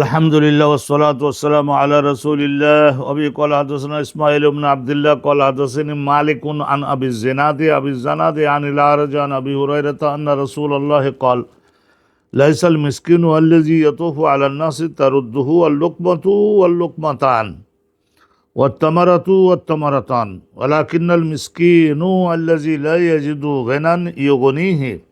الحمد لله والصلاة والسلام على رسول الله أبي قال حدثنا إسماعيل بن عبد الله قال حدثني مالك عن أبي الزناد أبي الزناد عن الأعرج عن أبي هريرة أن رسول الله قال ليس المسكين الذي يطوف على الناس ترده اللقمة واللقمتان والتمرة والتمرتان ولكن المسكين الذي لا يجد غنى يغنيه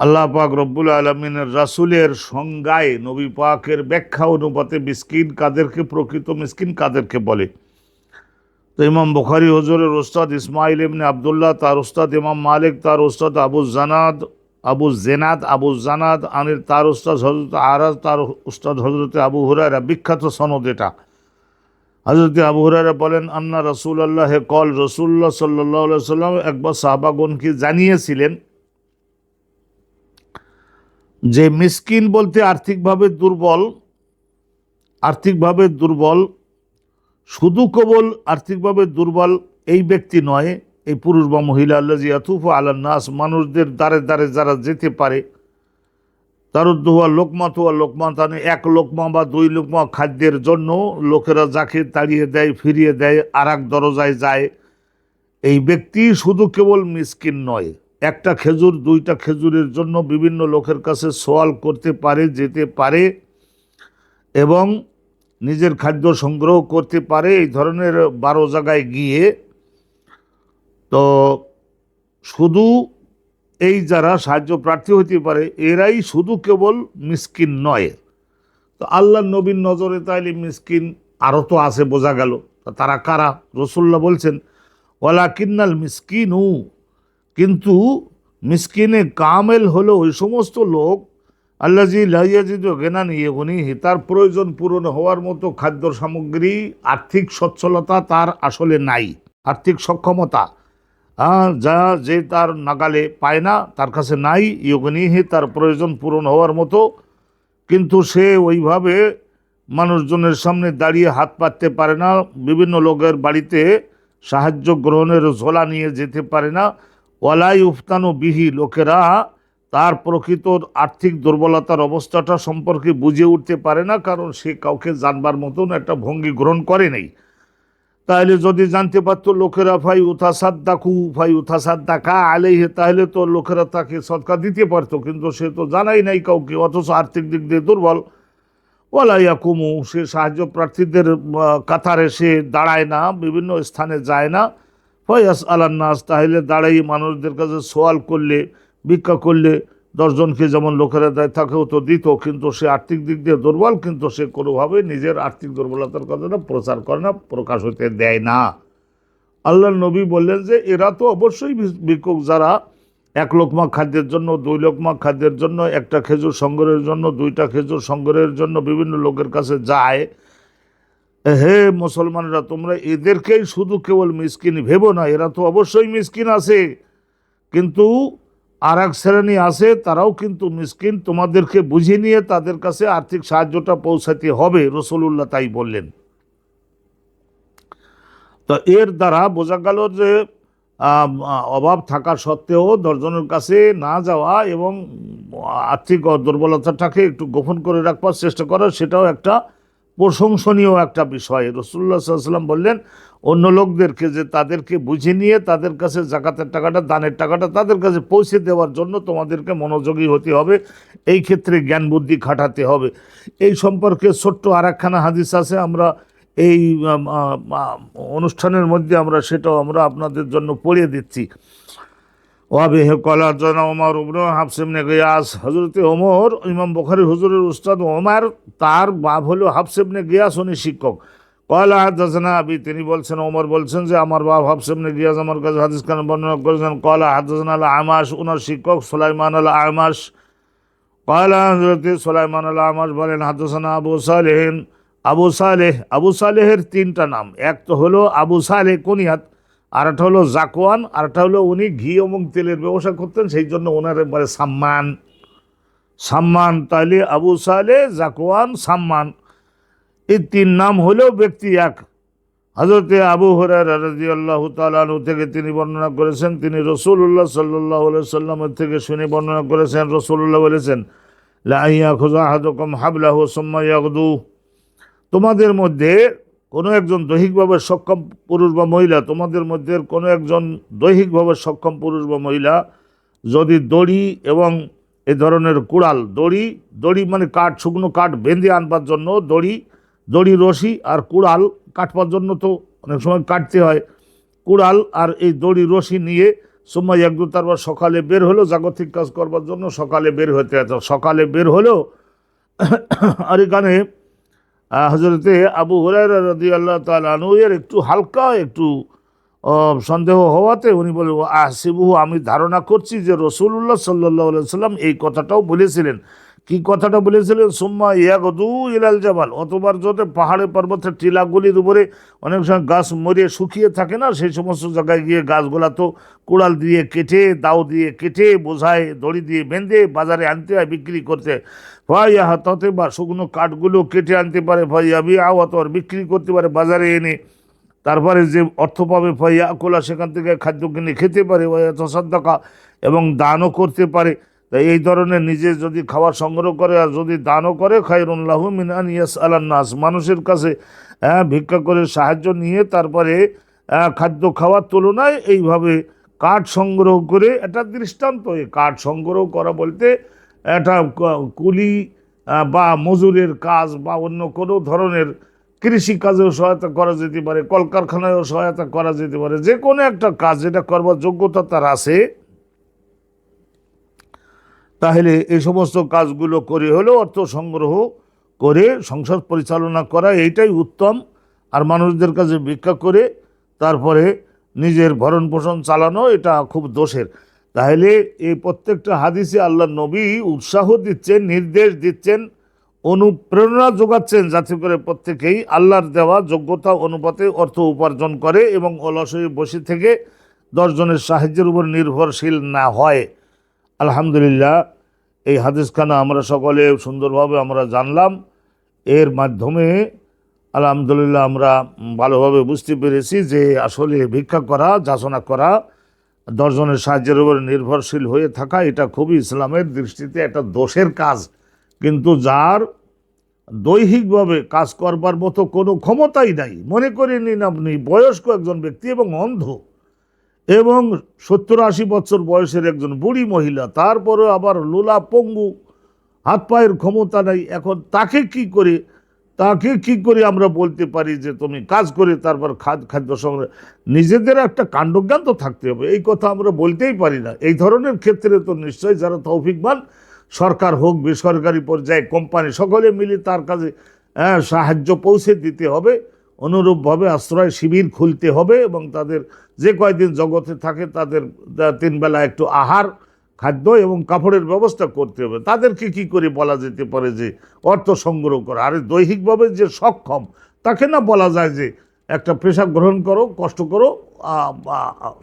আল্লাহ পাক রব্বুল আলমিনের রাসুলের সংজ্ঞায় নবী পাকের ব্যাখ্যা অনুপাতে মিসকিন কাদেরকে প্রকৃত মিসকিন কাদেরকে বলে। তো ইমাম বুখারি হজরের ওস্তাদ ইসমাইল ইবনে আবদুল্লাহ, তার ওস্তাদ ইমাম মালিক, তার ওস্তাদ আবু জানাদ, আবু জেনাদ, আবু জানাদ, আনির, তার ওস্তাদ হজরত আরাজ, তার ওস্তাদ হজরত আবু হুরায়রা, বিখ্যাত সনদ এটা। হজরত আবু হুরায়রা বলেন, আন্না রসুল আল্লাহ কল রসুল্লাহ সাল্লাহ সাল্লাম একবার সাহাবাগনকে জানিয়েছিলেন যে মিসকিন বলতে আর্থিকভাবে দুর্বল আর্থিকভাবে দুর্বল, শুধু কেবল, আর্থিকভাবে দুর্বল এই ব্যক্তি নয়, এই পুরুষ বা মহিলা আল্লাহ জিয়াতুফ আল্লাহ মানুষদের দ্বারে দ্বারে যারা যেতে পারে তার তারুদ্দুয়া লোকমা তুয়া লোকমা তানে এক লোকমা বা দুই লোকমা খাদ্যের জন্য লোকেরা যাকে তাড়িয়ে দেয়, ফিরিয়ে দেয় আর এক দরজায় যায়, এই ব্যক্তি শুধু কেবল মিসকিন নয়। একটা খেজুর, দুইটা খেজুরের জন্য বিভিন্ন লোকের কাছে সোয়াল করতে পারে, যেতে পারে এবং নিজের খাদ্য সংগ্রহ করতে পারে। এই ধরনের বারো জায়গায় গিয়ে তো শুধু এই যারা সাহায্য প্রার্থী হতে পারে, এরাই শুধু কেবল মিসকিন নয়। তো আল্লাহ নবীন নজরে তাইলে মিসকিন আরও তো আছে, বোঝা গেল। তারা কারা? রসুল্লাহ বলছেন ওয়ালা কিন্নাল মিসকিন। কিন্তু মিসকিনে কামেল হলো ওই সমস্ত লোক আল্লাজি লাইয়াজিদ গেনানি এগুনিহি তার প্রয়োজন পূরণ হওয়ার মতো খাদ্য সামগ্রী, আর্থিক সচ্ছলতা তার আসলে নাই, আর্থিক সক্ষমতা। যা যে তার নাগালে পায় না, তার কাছে নাই ইয়োগনিহি তার প্রয়োজন পূরণ হওয়ার মতো। কিন্তু সে ওইভাবে মানুষজনের সামনে দাঁড়িয়ে হাত পাততে পারে না, বিভিন্ন লোকের বাড়িতে সাহায্য গ্রহণের ঝোলা নিয়ে যেতে পারে না। ওয়ালাই উফতানো বিহি, লোকেরা তার প্রকৃত আর্থিক দুর্বলতার অবস্থাটা সম্পর্কে বুঝে উঠতে পারে না, কারণ সে কাউকে জানবার মতন একটা ভঙ্গি গ্রহণ করে নেই। তাহলে যদি জানতে পারতো লোকেরা ভাই উথাসাদ্দাকু ভাই উথাসাদ্দাকা আলেহে তাহলে তো লোকেরা তাকে সৎকার দিতে পারতো, কিন্তু সে তো জানাই নাই কাউকে, অথচ আর্থিক দিক দিয়ে দুর্বল। ওয়ালাইয়া কুমু সে সাহায্য প্রার্থীদের কাতারে সে দাঁড়ায় না, বিভিন্ন স্থানে যায় না। ফয়াস আলান্নাস তাহলে দাঁড়াই মানুষদের কাছে সোয়াল করলে, ভিক্ষা করলে দশজনকে যেমন লোকেরা দেয়, তাকেও তো দিত, কিন্তু সে আর্থিক দিক দিয়ে দুর্বল, কিন্তু সে কোনোভাবে নিজের আর্থিক দুর্বলতার কথাটা প্রচার করে না, প্রকাশ হতে দেয় না। আল্লাহ নবী বললেন যে, এরা তো অবশ্যই ভিক্ষুক যারা এক লোকমা খাদ্যের জন্য, দুই লোকমা খাদ্যের জন্য, একটা খেজুর সংগ্রহের জন্য, দুইটা খেজুর সংগ্রহের জন্য বিভিন্ন লোকের কাছে যায় হে মুসলমানরা, তোমরা এদেরকেই শুধু কেবল মিসকিন ভেবো না, এরা তো অবশ্যই মিসকিন আছে। কিন্তু আর এক শ্রেণি আছে, তারাও কিন্তু মিসকিন। তোমাদেরকে বুঝে নিয়ে তাদের কাছে আর্থিক সাহায্যটা পৌঁছাতে হবে রসুল্লাহ তাই বললেন। তো এর দ্বারা বোঝা গেল যে অভাব থাকা সত্ত্বেও দশজনের কাছে না যাওয়া এবং আর্থিক দুর্বলতাটাকে একটু গোপন করে রাখবার চেষ্টা করা, সেটাও একটা প্রশংসনীয় একটা বিষয়। রসুল্লাহ সাল্লাম বললেন, অন্য লোকদেরকে যে তাদেরকে বুঝে নিয়ে তাদের কাছে জাকাতের টাকাটা, দানের টাকাটা তাদের কাছে পৌঁছে দেওয়ার জন্য তোমাদেরকে মনোযোগী হতে হবে, এই ক্ষেত্রে জ্ঞান বুদ্ধি খাটাতে হবে। এই সম্পর্কে ছোট্ট আর একখানা হাদিস আছে, আমরা এই অনুষ্ঠানের মধ্যে আমরা সেটাও আমরা আপনাদের জন্য পড়িয়ে দিচ্ছি। ওয়াবে কলার জন ওমর উবন হাফসেমনে গিয়াস। হজরতে ওমর, ইমাম বখারি হুজুরের উস্তাদ ওমার, তার বাপ হলো হাফসেমনে গিয়াস, উনি শিক্ষক। কলা হাদাসনা আবি, তিনি বলছেন, ওমর বলছেন যে, আমার বাপ হাফসেমনে গিয়াস আমার কাছে হাদিস খান বর্ণনা করেছেন। কয়লা হাদাসনা আল আমাস ওনার শিক্ষক সোলাইমান আল আমাস কলা হজরতে সোলাইমান আল আমাস বলেন, হাদাসনা আবু সালেন আবু সালেহ, আবু সালেহের তিনটা নাম, এক তো হলো আবু সালেহ কনিয়াত আর একটা হলো জাকোয়ান আর একটা হলো উনি ঘি এবং তেলের ব্যবসা করতেন, সেই জন্য ওনার একবারে সাম্মান। সাম্মান তাহলে আবু সালে, জাকোয়ান, সাম্মান। এই তিন নাম হলেও ব্যক্তি এক। হজরতে আবু হরার আল্লাহ তালু থেকে তিনি বর্ণনা করেছেন, তিনি রসুল্লাহ সাল্লাহ সাল্লামের থেকে শুনে বর্ণনা করেছেন রসুল্লাহ বলেছেন লাইয়া খোঁজা হাদকম হাবলাহ সম্মাইয়াগদু তোমাদের মধ্যে কোনো একজন দৈহিকভাবে সক্ষম পুরুষ বা মহিলা, তোমাদের মধ্যে কোনো একজন দৈহিকভাবে সক্ষম পুরুষ বা মহিলা যদি দড়ি এবং এ ধরনের কুড়াল, দড়ি দড়ি মানে কাঠ, শুকনো কাঠ বেঁধে আনবার জন্য দড়ি দড়ি রশি আর কুড়াল কাটবার জন্য তো অনেক সময় কাটতে হয়। কুড়াল আর এই দড়ি রশি নিয়ে সময় এক দু তারপর সকালে বের হলো, জাগতিক কাজ করবার জন্য সকালে বের হতে হতো সকালে বের হলো, আর এখানে হজরতে আবু হরাই রদি আল্লাহ তালু এর একটু হালকা একটু সন্দেহ হওয়াতে উনি বলে আহ আমি ধারণা করছি যে রসুল্লাহ সাল্লাহ সাল্লাম এই কথাটাও বলেছিলেন। কি কথাটা বলেছিলেন? সুম্মা ইয়াগদু ইলাল জাবাল। অতবার যত পাহাড়ে পর্বতের টিলাগুলির উপরে অনেক সময় গাছ মরিয়ে শুকিয়ে থাকে না, সেই সমস্ত জায়গায় গিয়ে গাছগুলা তো কুড়াল দিয়ে কেটে, দাও দিয়ে কেটে, বোঝায়, দড়ি দিয়ে বেঁধে বাজারে আনতে হয়, বিক্রি করতে ভাই ভাইয়া হাতে বা শুকনো কাঠগুলো কেটে আনতে পারে। ভাইয়া বি আওয়াত আর বিক্রি করতে পারে, বাজারে এনে। তারপরে যে অর্থ পাবে ভাইয়া কোলা সেখান থেকে খাদ্য কিনে খেতে পারে ভাইয়া তসাদ্দাকা এবং দানও করতে পারে। তাই এই ধরনের নিজে যদি খাবার সংগ্রহ করে আর যদি দানও করে খাইরুল্লাহ মিনান ইয়াস আলান্নাস মানুষের কাছে হ্যাঁ, ভিক্ষা করে সাহায্য নিয়ে তারপরে খাদ্য খাওয়ার তুলনায় এইভাবে কাঠ সংগ্রহ করে এটা দৃষ্টান্ত। এই কাঠ সংগ্রহ করা বলতে এটা কুলি বা মজুরের কাজ বা অন্য কোনো ধরনের কৃষি কাজেও সহায়তা করা যেতে পারে কলকারখানায়ও সহায়তা করা যেতে পারে। যে কোনো একটা কাজ যেটা করবার যোগ্যতা তার আছে তাহলে এই সমস্ত কাজগুলো করে হলেও অর্থ সংগ্রহ করে সংসার পরিচালনা করা এইটাই উত্তম। আর মানুষদের কাছে ভিক্ষা করে তারপরে নিজের ভরণ পোষণ চালানো এটা খুব দোষের। তাহলে এই প্রত্যেকটা হাদিসে আল্লাহ নবী উৎসাহ দিচ্ছেন, নির্দেশ দিচ্ছেন, অনুপ্রেরণা যোগাচ্ছেন যাতে করে প্রত্যেকেই আল্লাহর দেওয়া যোগ্যতা, অনুপাতে অর্থ উপার্জন করে এবং অলস হয়ে বসে থেকে দশজনের সাহায্যের উপর নির্ভরশীল না হয়। আলহামদুলিল্লাহ, এই হাদিসখানা আমরা সকলে সুন্দরভাবে আমরা জানলাম। এর মাধ্যমে আলহামদুলিল্লাহ আমরা ভালোভাবে বুঝতে পেরেছি যে আসলে ভিক্ষা করা, যাচনা করা, দশজনের সাহায্যের উপর নির্ভরশীল হয়ে থাকা, এটা খুবই ইসলামের দৃষ্টিতে একটা দোষের কাজ। কিন্তু যার দৈহিকভাবে কাজ করবার মতো কোনো ক্ষমতাই নাই, মনে করে নিন আপনি বয়স্ক একজন ব্যক্তি এবং অন্ধ এবং সত্তর আশি বছর বয়সের একজন বুড়ি মহিলা তারপরে আবার লোলা পঙ্গু হাত পায়ের ক্ষমতা নাই এখন তাকে কি করে তাকে কি করে আমরা বলতে পারি যে তুমি কাজ করে তারপর খাদ খাদ্য সংগ্রহ নিজেদের একটা কাণ্ডজ্ঞান তো থাকতে হবে এই কথা আমরা বলতেই পারি না। এই ধরনের ক্ষেত্রে তো নিশ্চয়ই যারা তৌফিকবান সরকার হোক বেসরকারি পর্যায়ে কোম্পানি সকলে মিলে তার হ্যাঁ, সাহায্য পৌঁছে দিতে হবে। অনুরূপভাবে আশ্রয় শিবির খুলতে হবে এবং তাদের যে কয়দিন জগতে থাকে তাদের তিনবেলা একটু আহার, খাদ্য এবং কাপড়ের ব্যবস্থা করতে হবে। তাদেরকে কি করে বলা যেতে পারে যে অর্থ সংগ্রহ করা? আরে দৈহিকভাবে যে সক্ষম, তাকে না বলা যায় যে একটা পেশা গ্রহণ করো, কষ্ট করো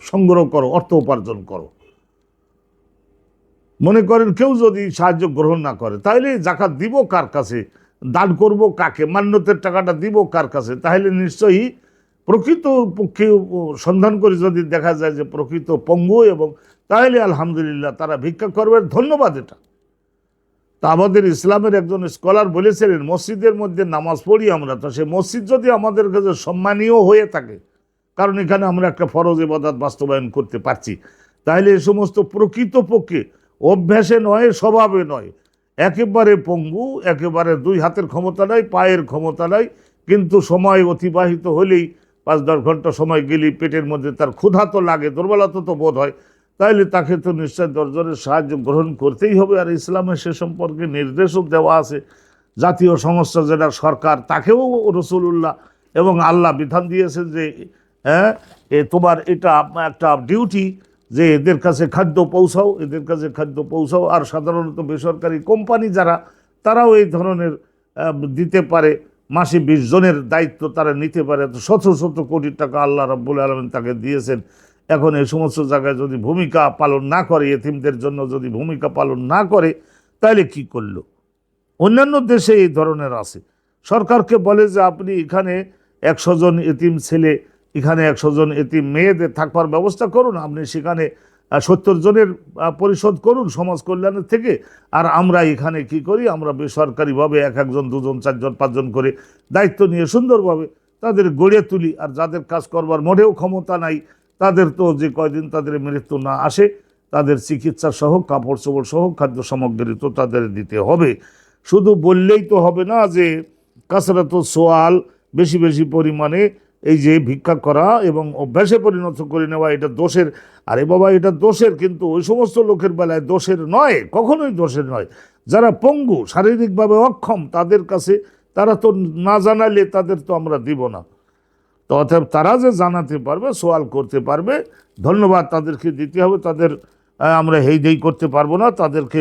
সংগ্রহ করো, অর্থ উপার্জন করো। মনে করেন কেউ যদি সাহায্য গ্রহণ না করে তাহলে জাকাত দিব কার কাছে? দান করব কাকে? মান্যতের টাকাটা দিব কার কাছে? তাহলে নিশ্চয়ই প্রকৃত পক্ষে সন্ধান করে যদি দেখা যায় যে প্রকৃত পঙ্গু এবং তাহলে আলহামদুলিল্লাহ তারা ভিক্ষা করবে ধন্যবাদ এটা। তা আমাদের ইসলামের একজন স্কলার বলেছিলেন, মসজিদের মধ্যে নামাজ পড়ি আমরা। তো সে মসজিদ যদি আমাদের কাছে সম্মানীয় হয়ে থাকে, কারণ এখানে আমরা একটা ফরজ ইবাদত বাস্তবায়ন করতে পারছি, তাহলে এই সমস্ত প্রকৃতপক্ষে অভ্যাসে নয়, স্বভাবে নয় একেবারে পঙ্গু, একেবারে দুই হাতের ক্ষমতা নাই, পায়ের ক্ষমতা নাই, কিন্তু সময় অতিবাহিত হলেই পাঁচ দশ ঘণ্টা সময় গেলেই পেটের মধ্যে তার ক্ষুধা তো লাগে, দুর্বলতা তো বোধ হয়। তাইলে তাকে তো নিশ্চয় দশজনের সাহায্য গ্রহণ করতেই হবে আর ইসলামে সে সম্পর্কে নির্দেশও দেওয়া আছে। জাতীয় সংস্থা যেটা সরকার, তাকেও রসুল্লাহ এবং আল্লাহ বিধান দিয়েছে যে হ্যাঁ এ তোমার এটা একটা ডিউটি যে এদের কাছে খাদ্য পৌঁছাও, এদের কাছে খাদ্য পৌঁছাও। আর সাধারণত বেসরকারি কোম্পানি যারা, তারাও এই ধরনের দিতে পারে। মাসে বিশ জনের দায়িত্ব তারা নিতে পারে। শত শত কোটি টাকা আল্লাহ রাব্বুল আলমিন তাকে দিয়েছেন। এখন এই সমস্ত জায়গায় যদি ভূমিকা পালন না করে, এতিমদের জন্য যদি ভূমিকা পালন না করে, তাহলে কি করল? অন্যান্য দেশে এই ধরনের আছে। সরকারকে বলে যে, আপনি এখানে একশো জন এতিম ছেলে এখানে একশো জন এতিম মেয়েদের থাকবার ব্যবস্থা করুন, আপনি সেখানে সত্তর জনের পরিশোধ করুন সমাজ কল্যাণের থেকে। আর আমরা এখানে কি করি? আমরা বেসরকারিভাবে এক একজন, দুজন, চারজন, পাঁচজন করে দায়িত্ব নিয়ে সুন্দরভাবে তাদের গড়ে তুলি। আর যাদের কাজ করবার মোটেও ক্ষমতা নাই, তাদের তো যে কয়দিন তাদের মৃত্যু না আসে, তাদের চিকিৎসা সহ, কাপড় চোপড় সহ, খাদ্য সামগ্রী তো তাদের দিতে হবে। শুধু বললেই তো হবে না যে কাছাড়া তো সোয়াল বেশি বেশি পরিমাণে এই যে ভিক্ষা করা এবং অভ্যাসে পরিণত করে নেওয়া, এটা দোষের। আরে বাবা, এটা দোষের, কিন্তু ওই সমস্ত লোকের বেলায় দোষের নয়, কখনোই দোষের নয়। যারা পঙ্গু, শারীরিকভাবে অক্ষম, তাদের কাছে তারা তো না জানালে তাদের তো আমরা দিব না। তো অতএব তারা যে জানাতে পারবে সোয়াল করতে পারবে, ধন্যবাদ তাদেরকে দিতে হবে। তাদের আমরা হেই দেই করতে পারব না, তাদেরকে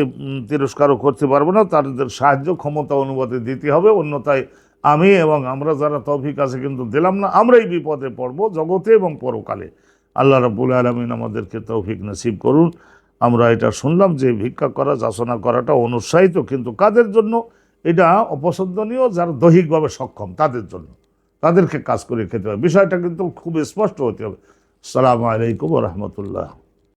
তিরস্কারও করতে পারব না, তাদের সাহায্য, ক্ষমতা অনুমতি দিতে হবে। অন্যথায় আমি এবং আমরা যারা তৌফিক আছে কিন্তু দিলাম না আমরাই বিপদে পড়ব জগতে এবং পরকালে। আল্লাহ রাবুল আলমিন আমাদেরকে তৌফিক নসিব করুন। আমরা এটা শুনলাম যে ভিক্ষা করা, যাচনা করাটা অনুৎসাহিত, কিন্তু কাদের জন্য? এটা অপছন্দনীয়, যারা দৈহিকভাবে সক্ষম, তাদের জন্য। তাদেরকে কাজ করে খেতে হবে। বিষয়টা কিন্তু খুব স্পষ্ট হতে হবে। সালামু আলাইকুম রহমতুল্লাহ।